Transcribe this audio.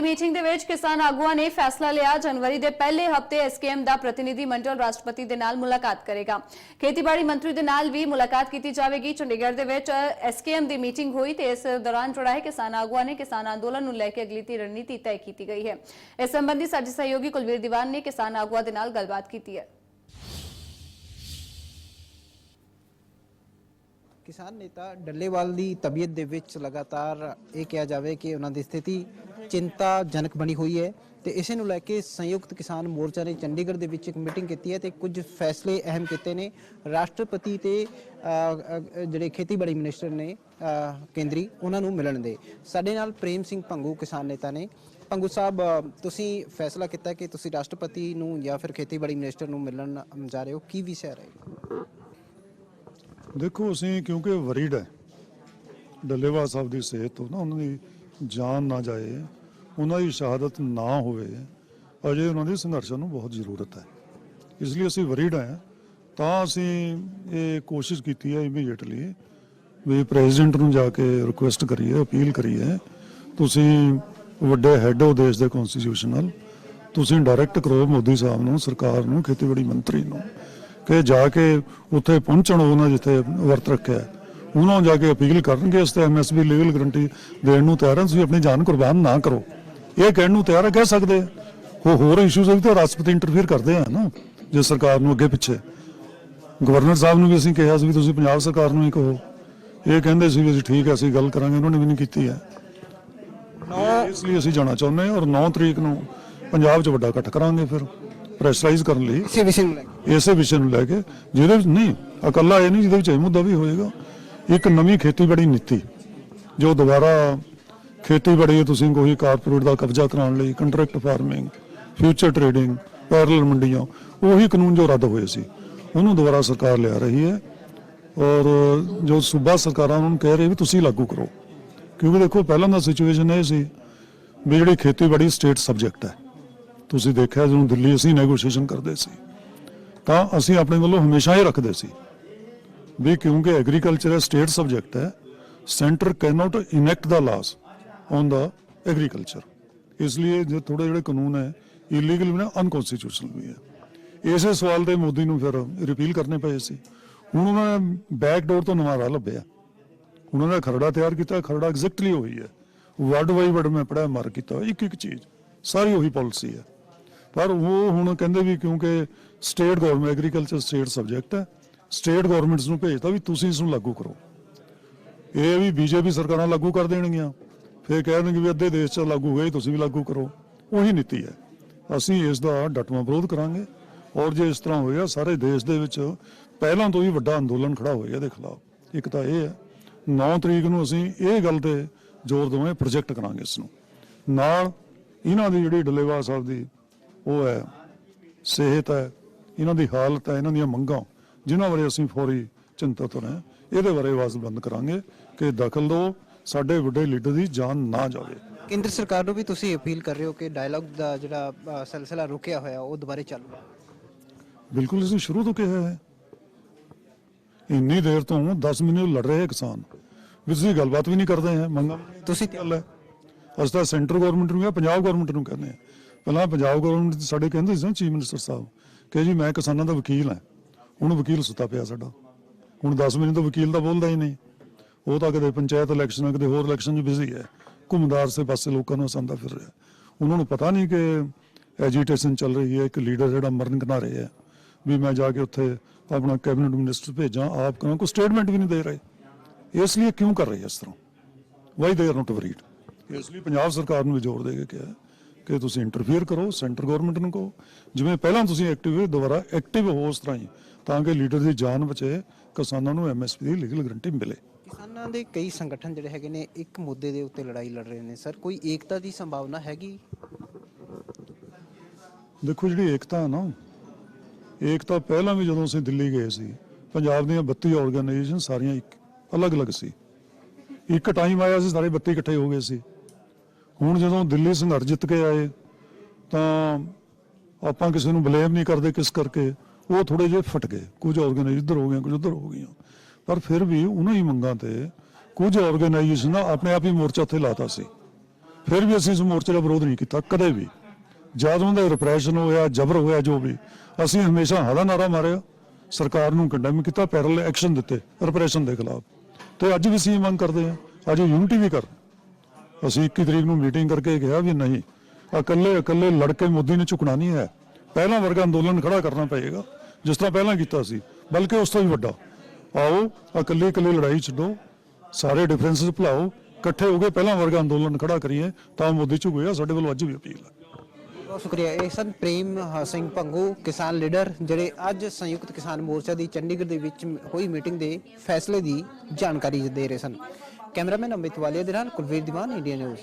ਦੀ meeting ਦੇ ਵਿੱਚ ਕਿਸਾਨ ਆਗੂਆਂ ਨੇ ਫੈਸਲਾ ਲਿਆ। ਜਨਵਰੀ ਦੇ ਪਹਿਲੇ ਹਫ਼ਤੇ ਐਸਕੇਐਮ ਦਾ ਪ੍ਰਤੀਨਿਧੀ ਮੰਡਲ ਰਾਸ਼ਟਰਪਤੀ ਦੇ ਨਾਲ ਮੁਲਾਕਾਤ ਕਰੇਗਾ। ਖੇਤੀਬਾੜੀ ਮੰਤਰੀ ਦੇ ਨਾਲ ਵੀ ਮੁਲਾਕਾਤ ਕੀਤੀ ਜਾਵੇਗੀ। ਚੰਡੀਗੜ੍ਹ ਦੇ ਵਿੱਚ ਐਸਕੇਐਮ ਦੀ ਮੀਟਿੰਗ ਹੋਈ ਤੇ ਇਸ ਦੌਰਾਨ ਜਿਹੜਾ ਹੈ ਕਿਸਾਨ ਆਗੂਆਂ ਨੇ ਕਿਸਾਨ ਅੰਦੋਲਨ ਨੂੰ ਲੈ ਕੇ ਅਗਲੀ ਦੀ ਰਣਨੀਤੀ ਤੈਅ ਕੀਤੀ ਗਈ ਹੈ। ਇਸ ਸੰਬੰਧੀ ਸਾਡੇ ਸਹਿਯੋਗੀ ਕੁਲਵੀਰ ਦੀਵਾਨ ਨੇ ਕਿਸਾਨ ਆਗੂਆਂ ਦੇ ਨਾਲ ਗੱਲਬਾਤ ਕੀਤੀ ਹੈ। ਕਿਸਾਨ ਨੇਤਾ ਡੱਲੇਵਾਲ ਦੀ ਤਬੀਅਤ ਦੇ ਵਿੱਚ ਲਗਾਤਾਰ ਇਹ ਕਿਹਾ ਜਾਵੇ ਕਿ ਉਹਨਾਂ ਦੀ ਸਥਿਤੀ ਚਿੰਤਾਜਨਕ ਬਣੀ ਹੋਈ ਹੈ ਤੇ ਇਸੇ ਨੂੰ ਲੈ ਕੇ ਸੰਯੁਕਤ ਕਿਸਾਨ ਮੋਰਚਾ ਨੇ ਚੰਡੀਗੜ੍ਹ ਦੇ ਵਿੱਚ ਇੱਕ ਮੀਟਿੰਗ ਕੀਤੀ ਹੈ ਤੇ ਕੁਝ ਫੈਸਲੇ ਅਹਿਮ ਕੀਤੇ ਨੇ। ਰਾਸ਼ਟਰਪਤੀ ਤੇ ਜਿਹੜੇ ਖੇਤੀਬਾੜੀ ਮਿਨਿਸਟਰ ਨੇ ਕੇਂਦਰੀ, ਉਹਨਾਂ ਨੂੰ ਮਿਲਣ ਦੇ। ਸਾਡੇ ਨਾਲ ਪ੍ਰੇਮ ਸਿੰਘ ਭੰਗੂ ਕਿਸਾਨ ਨੇਤਾ ਨੇ। ਭੰਗੂ ਸਾਹਿਬ ਤੁਸੀਂ ਫੈਸਲਾ ਕੀਤਾ ਕਿ ਤੁਸੀਂ ਰਾਸ਼ਟਰਪਤੀ ਨੂੰ ਜਾਂ ਫਿਰ ਖੇਤੀਬਾੜੀ ਮਿਨਿਸਟਰ ਨੂੰ ਮਿਲਣ ਜਾ ਰਹੇ ਹੋ। ਕੀ ਵਿਸ਼ਾ ਰਹੇਗਾ ਦੇਖੋ, ਅਸੀਂ ਕਿਉਂਕਿ ਵਰੀਡ ਹੈ, ਡੱਲੇਵਾਲ ਸਾਹਿਬ ਦੀ ਸਿਹਤ ਤੋਂ ਨਾ ਉਹਨਾਂ ਦੀ ਜਾਨ ਨਾ ਜਾਏ। ਉਹਨਾਂ ਦੀ ਸ਼ਹਾਦਤ ਨਾ ਹੋਵੇ, ਅਜੇ ਉਹਨਾਂ ਦੇ ਸੰਘਰਸ਼ਾਂ ਨੂੰ ਬਹੁਤ ਜ਼ਰੂਰਤ ਹੈ। ਇਸ ਲਈ ਅਸੀਂ ਵਰੀਡ ਹੈ, ਤਾਂ ਅਸੀਂ ਇਹ ਕੋਸ਼ਿਸ਼ ਕੀਤੀ ਹੈ ਇਮੀਡੀਏਟਲੀ ਵੀ ਪ੍ਰੈਜ਼ੀਡੈਂਟ ਨੂੰ ਜਾ ਕੇ ਰਿਕੁਐਸਟ ਕਰੀਏ ਅਪੀਲ ਕਰੀਏ, ਤੁਸੀਂ ਵੱਡੇ ਹੈੱਡ ਹੋ ਦੇਸ਼ ਦੇ ਕਨਸਟੀਟਿਊਸ਼ਨਲ ਤੁਸੀਂ ਡਾਇਰੈਕਟ ਕਰੋ ਮੋਦੀ ਸਾਹਿਬ ਨੂੰ, ਸਰਕਾਰ ਨੂੰ, ਖੇਤੀਬਾੜੀ ਮੰਤਰੀ ਨੂੰ, ਕਿ ਜਾ ਕੇ ਉੱਥੇ ਪਹੁੰਚਣ ਉਹਨਾਂ ਜਿੱਥੇ ਵਰਤ ਰੱਖਿਆ ਉਹਨਾਂ ਨੂੰ ਜਾ ਕੇ ਅਪੀਲ ਕਰਨਗੇ, ਇਸ ਤੇ ਐਮਐਸਬੀ ਲੀਗਲ ਗਰੰਟੀ ਦੇਣ ਨੂੰ ਤਿਆਰ ਹੈ, ਤੁਸੀਂ ਆਪਣੀ ਜਾਨ ਕੁਰਬਾਨ ਨਾ ਕਰੋ। ਇਹ ਕਹਿਣ ਨੂੰ ਤਿਆਰ ਹੈ ਕਹਿ ਸਕਦੇ। ਉਹ ਹੋਰ ਇਸ਼ੂਜ਼ ਵੀ ਤਾਂ ਰਾਸ਼ਟਰਪਤੀ ਇੰਟਰਫੇਅਰ ਕਰਦੇ ਆ ਨਾ ਜੇ ਸਰਕਾਰ ਨੂੰ ਅੱਗੇ ਪਿੱਛੇ। ਗਵਰਨਰ ਸਾਹਿਬ ਨੂੰ ਵੀ ਅਸੀਂ ਕਿਹਾ ਸੀ ਵੀ ਤੁਸੀਂ ਪੰਜਾਬ ਸਰਕਾਰ ਨੂੰ ਹੀ ਕਹੋ। ਇਹ ਕਹਿੰਦੇ ਸੀ ਵੀ ਅਸੀਂ ਠੀਕ ਹੈ ਅਸੀਂ ਗੱਲ ਕਰਾਂਗੇ ਉਹਨਾਂ ਨੇ ਵੀ ਨਹੀਂ ਕੀਤੀ ਹੈ ਇਸ ਲਈ ਅਸੀਂ ਜਾਣਾ ਚਾਹੁੰਦੇ ਹਾਂ ਔਰ 9 ਤਰੀਕ ਨੂੰ ਪੰਜਾਬ 'ਚ ਵੱਡਾ ਇਕੱਠ ਕਰਾਂਗੇ ਫਿਰ ਪ੍ਰੈਸ਼ਰਾਈਜ਼ ਕਰਨ ਲਈ। ਇਸੇ ਵਿਸ਼ੇ ਨੂੰ ਲੈ ਕੇ। ਇਸੇ ਵਿਸ਼ੇ ਨੂੰ ਲੈ ਕੇ ਜਿਹਦੇ ਵਿੱਚ ਨਹੀਂ ਇਕੱਲਾ ਇਹ ਨਹੀਂ ਜਿਹਦੇ ਵਿੱਚ ਇਹ ਮੁੱਦਾ ਵੀ ਹੋਏਗਾ। ਇੱਕ ਨਵੀਂ ਖੇਤੀਬਾੜੀ ਨੀਤੀ ਜੋ ਦੁਬਾਰਾ ਖੇਤੀਬਾੜੀ ਤੁਸੀਂ ਕੋਈ ਕਾਰਪੋਰੇਟ ਦਾ ਕਬਜ਼ਾ ਕਰਾਉਣ ਲਈ contract farming, future trading, parallel ਮੰਡੀਆਂ, ਉਹੀ ਕਾਨੂੰਨ ਜੋ ਰੱਦ ਹੋਏ ਸੀ, ਉਹਨੂੰ ਦੁਬਾਰਾ ਸਰਕਾਰ ਲਿਆ ਰਹੀ ਹੈ। ਔਰ ਜੋ ਸੂਬਾ ਸਰਕਾਰਾਂ ਉਹਨਾਂ ਨੂੰ ਕਹਿ ਰਹੀ ਵੀ ਤੁਸੀਂ ਲਾਗੂ ਕਰੋ, ਕਿਉਂਕਿ ਦੇਖੋ ਪਹਿਲਾਂ ਦਾ ਸਿਚੁਏਸ਼ਨ ਇਹ ਸੀ ਵੀ ਜਿਹੜੀ ਖੇਤੀਬਾੜੀ ਸਟੇਟ ਸਬਜੈਕਟ ਹੈ, ਤੁਸੀਂ ਦੇਖਿਆ ਜਦੋਂ ਦਿੱਲੀ ਅਸੀਂ ਨੈਗੋਸ਼ੀਏਸ਼ਨ ਕਰਦੇ ਸੀ, ਤਾਂ ਅਸੀਂ ਆਪਣੇ ਵੱਲੋਂ ਹਮੇਸ਼ਾ ਇਹ ਰੱਖਦੇ ਸੀ ਵੀ ਕਿਉਂਕਿ ਐਗਰੀਕਲਚਰ ਸਟੇਟ ਸਬਜੈਕਟ ਹੈ centre cannot enact the laws on the agriculture ਇਸ ਲਈ ਜੇ ਥੋੜੇ ਜਿਹੜੇ ਕਾਨੂੰਨ ਹੈ ਇਲੀਗਲ ਵੀ ਨਾ ਅਨਕਨਸਟੀਟਿਊਸ਼ਨਲ ਵੀ ਹੈ। ਇਸੇ ਸਵਾਲ ਤੇ ਮੋਦੀ ਨੂੰ ਫਿਰ ਰਿਪੀਲ ਕਰਨੇ ਪਏ ਸੀ। ਹੁਣ ਉਹਨਾਂ ਨੇ ਬੈਕ ਡੋਰ ਤੋਂ ਨਵਾਂ ਰਾਹ ਲੱਭਿਆ। ਉਹਨਾਂ ਨੇ ਖਰੜਾ ਤਿਆਰ ਕੀਤਾ, ਖਰੜਾ ਐਗਜ਼ੈਕਟਲੀ ਉਹੀ ਹੈ। ਵਰਡ ਬਾਈ ਵਰਡ ਮੈਂ ਪੜਿਆ ਮਾਰ ਕੀਤਾ ਇੱਕ ਇੱਕ ਚੀਜ਼। ਸਾਰੀ ਉਹੀ ਪਾਲਿਸੀ ਹੈ। ਪਰ ਉਹ ਹੁਣ ਕਹਿੰਦੇ ਵੀ ਕਿਉਂਕਿ state government agriculture state subject ਹੈ ਸਟੇਟ ਗਵਰਨਮੈਂਟਸ ਨੂੰ ਭੇਜਤਾ ਵੀ ਤੁਸੀਂ ਇਸ ਨੂੰ ਲਾਗੂ ਕਰੋ। ਇਹ ਵੀ ਬੀਜੇਪੀ ਸਰਕਾਰਾਂ ਲਾਗੂ ਕਰ ਦੇਣਗੀਆਂ। ਫਿਰ ਕਹਿ ਦੇਣਗੇ ਵੀ ਅੱਧੇ ਦੇਸ਼ 'ਚ ਲਾਗੂ ਹੋਏ, ਤੁਸੀਂ ਵੀ ਲਾਗੂ ਕਰੋ। ਉਹੀ ਨੀਤੀ ਹੈ। ਅਸੀਂ ਇਸ ਦਾ ਡਟਵਾਂ ਵਿਰੋਧ ਕਰਾਂਗੇ। ਔਰ ਜੇ ਇਸ ਤਰ੍ਹਾਂ ਹੋਏਗਾ ਸਾਰੇ ਦੇਸ਼ ਦੇ ਵਿੱਚ ਪਹਿਲਾਂ ਤੋਂ ਹੀ ਵੱਡਾ ਅੰਦੋਲਨ ਖੜਾ ਹੋਇਆ ਇਹਦੇ ਖਿਲਾਫ। ਇੱਕ ਤਾਂ ਇਹ ਹੈ 9 ਤਰੀਕ ਨੂੰ ਅਸੀਂ ਇਹ ਗੱਲ ਤੇ ਜ਼ੋਰ ਦੇਵਾਂਗੇ ਪ੍ਰੋਜੈਕਟ ਕਰਾਂਗੇ ਇਸ ਨੂੰ। ਨਾਲ ਇਹਨਾਂ ਦੀ ਜਿਹੜੀ ਡੱਲੇਵਾਲ ਸਾਹਿਬ ਦੀ ਉਹ ਹੈ, ਸਿਹਤ ਹੈ, ਇਹਨਾਂ ਦੀ ਹਾਲਤ ਹੈ, ਇਹਨਾਂ ਦੀਆਂ ਮੰਗਾਂ, ਜਿਨ੍ਹਾਂ ਬਾਰੇ ਅਸੀਂ ਫੌਰੀ ਚਿੰਤਤ ਹਾਂ। ਇਹਦੇ ਬਾਰੇ ਆਵਾਜ਼ ਬੁਲੰਦ ਕਰਾਂਗੇ ਕਿ ਦਖਲ ਦਿਓ। ਸਾਡੇ ਵੱਡੇ ਲੀਡਰ ਦੀ ਜਾਨ ਨਾ ਜਾਵੇ। ਕੇਂਦਰ ਸਰਕਾਰ ਨੂੰ ਵੀ ਤੁਸੀਂ ਅਪੀਲ ਕਰ ਰਹੇ ਹੋ ਕਿ ਡਾਇਲੌਗ ਦਾ ਜਿਹੜਾ ਅ, ਸਿਲਸਿਲਾ ਰੁਕਿਆ ਹੋਇਆ ਉਹ ਦੁਬਾਰੇ ਚਾਲੂ ਹੈ ਬਿਲਕੁਲ ਅਸੀਂ ਸ਼ੁਰੂ ਤੋਂ ਕਿਹਾ ਹੈ। ਇੰਨੀ ਦੇਰ ਤੋਂ 10 ਮਹੀਨੇ ਲੜ ਰਹੇ ਹੈ ਕਿਸਾਨ। ਵੀ ਤੁਸੀਂ ਗੱਲਬਾਤ ਵੀ ਨਹੀਂ ਕਰਦੇ ਹੈ ਮੰਗਾਂ ਤੁਸੀਂ ਗੱਲ ਹੈ। ਅਸੀਂ ਤਾਂ ਸੈਂਟਰ ਗਵਰਨਮੈਂਟ ਨੂੰ ਜਾਂ ਪੰਜਾਬ ਗਵਰਨਮੈਂਟ ਨੂੰ ਕਹਿੰਦੇ ਆ ਪਹਿਲਾਂ ਪੰਜਾਬ ਗਵਰਨਮੈਂਟ ਸਾਡੇ ਕਹਿੰਦੇ ਸੀ ਚੀਫ ਮਿਨਿਸਟਰ ਸਾਹਿਬ ਕਿ ਜੀ ਮੈਂ ਕਿਸਾਨਾਂ ਦਾ ਵਕੀਲ ਹਾਂ। ਹੁਣ ਵਕੀਲ ਸੁੱਤਾ ਪਿਆ ਸਾਡਾ। ਹੁਣ 10 ਮਹੀਨੇ ਤੋਂ ਵਕੀਲ ਤਾਂ ਬੋਲਦਾ ਹੀ ਨਹੀਂ। ਉਹ ਤਾਂ ਕਦੇ ਪੰਚਾਇਤ ਇਲੈਕਸ਼ਨ ਕਦੇ ਹੋਰ ਇਲੈਕਸ਼ਨ 'ਚ ਬਿਜ਼ੀ ਹੈ। ਘੁੰਮਦਾਰ ਸੇ ਪਾਸੇ ਲੋਕਾਂ ਨੂੰ ਹਸਾਉਂਦਾ ਫਿਰ ਰਿਹਾ। ਉਹਨਾਂ ਨੂੰ ਪਤਾ ਨਹੀਂ ਕਿ ਐਜੀਟੇਸ਼ਨ ਚੱਲ ਰਹੀ ਹੈ, ਇੱਕ ਲੀਡਰ ਜਿਹੜਾ ਮਰਨ ਕਿਨਾਰੇ ਹੈ। ਵੀ ਮੈਂ ਜਾ ਕੇ ਉੱਥੇ ਆਪਣਾ ਕੈਬਨਿਟ ਮਿਨਿਸਟਰ ਭੇਜਾਂ, ਆਪ ਕਰਾਂ, ਕੋਈ ਸਟੇਟਮੈਂਟ ਵੀ ਨਹੀਂ ਦੇ ਰਹੇ। ਇਸ ਲਈ ਕਿਉਂ ਕਰ ਰਹੇ ਇਸ ਤਰ੍ਹਾਂ? Y they are not worried ਇਸ ਲਈ ਪੰਜਾਬ ਸਰਕਾਰ ਨੂੰ ਵੀ ਜ਼ੋਰ ਦੇ ਕੇ ਕਿਹਾ ਕਿ ਤੁਸੀਂ ਇੰਟਰਫੇਅਰ ਕਰੋ ਸੈਂਟਰ ਗਵਰਨਮੈਂਟ ਨੂੰ ਕਹੋ। ਜਿਵੇਂ ਪਹਿਲਾਂ ਤੁਸੀਂ ਐਕਟਿਵ ਹੋ, ਦੁਬਾਰਾ ਐਕਟਿਵ ਹੋ ਉਸ ਤਰ੍ਹਾਂ ਹੀ, ਤਾਂ ਕਿ ਲੀਡਰ ਦੀ ਜਾਨ ਬਚੇ, ਕਿਸਾਨਾਂ ਨੂੰ ਐਮਐਸਪੀ ਦੀ ਲੀਗਲ ਗਰੰਟੀ ਮਿਲੇ। ਕਿਸਾਨਾਂ ਦੇ ਕਈ ਸੰਗਠਨ ਜਿਹੜੇ ਹੈਗੇ ਨੇ, ਇੱਕ ਮੁੱਦੇ ਦੇ ਉੱਤੇ ਲੜਾਈ ਲੜ ਰਹੇ ਨੇ। ਸਰ, ਕੋਈ ਏਕਤਾ ਦੀ ਸੰਭਾਵਨਾ ਹੈਗੀ? ਦੇਖੋ ਜਿਹੜੀ ਏਕਤਾ ਨਾ, ਏਕਤਾ ਪਹਿਲਾਂ ਵੀ ਜਦੋਂ ਅਸੀਂ ਦਿੱਲੀ ਗਏ ਸੀ, ਪੰਜਾਬ ਦੀਆਂ 32 ਆਰਗੇਨਾਈਜੇਸ਼ਨ ਸਾਰੀਆਂ ਇੱਕ, ਅਲੱਗ-ਅਲੱਗ ਸੀ। ਇੱਕ ਟਾਈਮ ਆਇਆ ਸੀ, ਸਾਰੇ 32 ਇਕੱਠੇ ਹੋ ਗਏ ਸੀ। ਹੁਣ ਜਦੋਂ ਦਿੱਲੀ ਸੰਘਰਸ਼ ਜਿੱਤ ਕੇ ਆਏ, ਤਾਂ ਆਪਾਂ ਕਿਸੇ ਨੂੰ ਬਲੇਮ ਨਹੀਂ ਕਰਦੇ ਕਿਸ ਕਰਕੇ, ਉਹ ਥੋੜੇ ਜਿਹੇ ਫਟ ਗਏ। ਕੁਝ ਆਰਗੇਨਾਈਜ਼ ਇੱਧਰ ਹੋ ਗਏ ਕੁਝ ਉੱਧਰ ਹੋ ਗਈਆਂ। ਪਰ ਫਿਰ ਵੀ ਉਹਨਾਂ ਹੀ ਮੰਗਾਂ ਤੇ ਕੁਝ ਆਰਗੇਨਾਈਜੇਸ਼ਨ ਆਪਣੇ ਆਪ ਹੀ ਮੋਰਚਾ ਉੱਥੇ ਲਾਤਾ ਸੀ। ਫਿਰ ਵੀ ਅਸੀਂ ਇਸ ਮੋਰਚੇ ਦਾ ਵਿਰੋਧ ਨਹੀਂ ਕੀਤਾ, ਕਦੇ ਵੀ। ਜਦ ਉਹਨਾਂ ਦਾ ਰਿਪਰੈਸ਼ਨ ਹੋਇਆ, ਜ਼ਬਰ ਹੋਇਆ, ਜੋ ਵੀ, ਅਸੀਂ ਹਮੇਸ਼ਾ ਹਾਂ ਦਾ ਨਾਰਾ ਮਾਰਿਆ। ਸਰਕਾਰ ਨੂੰ ਕੰਡੈਮ ਕੀਤਾ ਪੈਰਲ ਐਕਸ਼ਨ ਦਿੱਤੇ ਰਿਪਰੈਸ਼ਨ ਦੇ ਖਿਲਾਫ। ਤੇ ਅੱਜ ਵੀ ਅਸੀਂ ਇਹ ਮੰਗ ਕਰਦੇ ਹਾਂ, ਅੱਜ ਯੂਨਿਟੀ ਵੀ ਕਰ। ਅਸੀਂ 21 ਤਰੀਕ ਨੂੰ ਮੀਟਿੰਗ ਕਰਕੇ ਕਿਹਾ ਵੀ ਨਹੀਂ, ਇਕੱਲੇ ਇਕੱਲੇ ਲੜਕੇ ਮੋਦੀ ਨੇ ਝੁਕਣਾ ਨਹੀਂ ਹੈ। ਪਹਿਲਾ ਵਰਗਾ ਅੰਦੋਲਨ ਖੜਾ ਕਰਨਾ ਪਏਗਾ, ਜਿਸ ਤਰ੍ਹਾਂ ਪਹਿਲਾਂ ਕੀਤਾ ਸੀ, ਬਲਕਿ ਉਸ ਤੋਂ ਵੀ ਵੱਡਾ। ਆਓ ਇਕੱਲੇ ਇਕੱਲੇ ਲੜਾਈ ਛੱਡੋ। ਸਾਰੇ ਡਿਫਰੈਂਸਸ ਭੁਲਾਓ। ਇਕੱਠੇ ਹੋ ਕੇ ਪਹਿਲਾ ਵਰਗਾ ਅੰਦੋਲਨ ਖੜਾ ਕਰੀਏ, ਤਾਂ ਮੋਦੀ ਝੁਕੇਗਾ ਸਾਡੇ ਵੱਲੋਂ ਅੱਜ ਵੀ ਅਪੀਲ ਹੈ। ਬਹੁਤ ਸ਼ੁਕਰੀਆ। ਇਹ ਸਨ ਪ੍ਰੇਮ ਸਿੰਘ ਭੰਗੂ, ਕਿਸਾਨ ਲੀਡਰ, ਜਿਹੜੇ ਅੱਜ ਸੰਯੁਕਤ ਕਿਸਾਨ ਮੋਰਚਾ ਦੀ ਚੰਡੀਗੜ੍ਹ ਦੇ ਵਿੱਚ ਹੋਈ ਮੀਟਿੰਗ ਦੇ ਫੈਸਲੇ ਦੀ ਜਾਣਕਾਰੀ ਦੇ ਰਹੇ ਸਨ। ਕੈਮਰਾਮੈਨ ਅਮਿਤ ਵਾਲੀਆ ਦੇ ਨਾਲ ਕੁਲਵੀਰ ਦੀਵਾਨ, ਇੰਡੀਆ ਨਿਊਜ਼।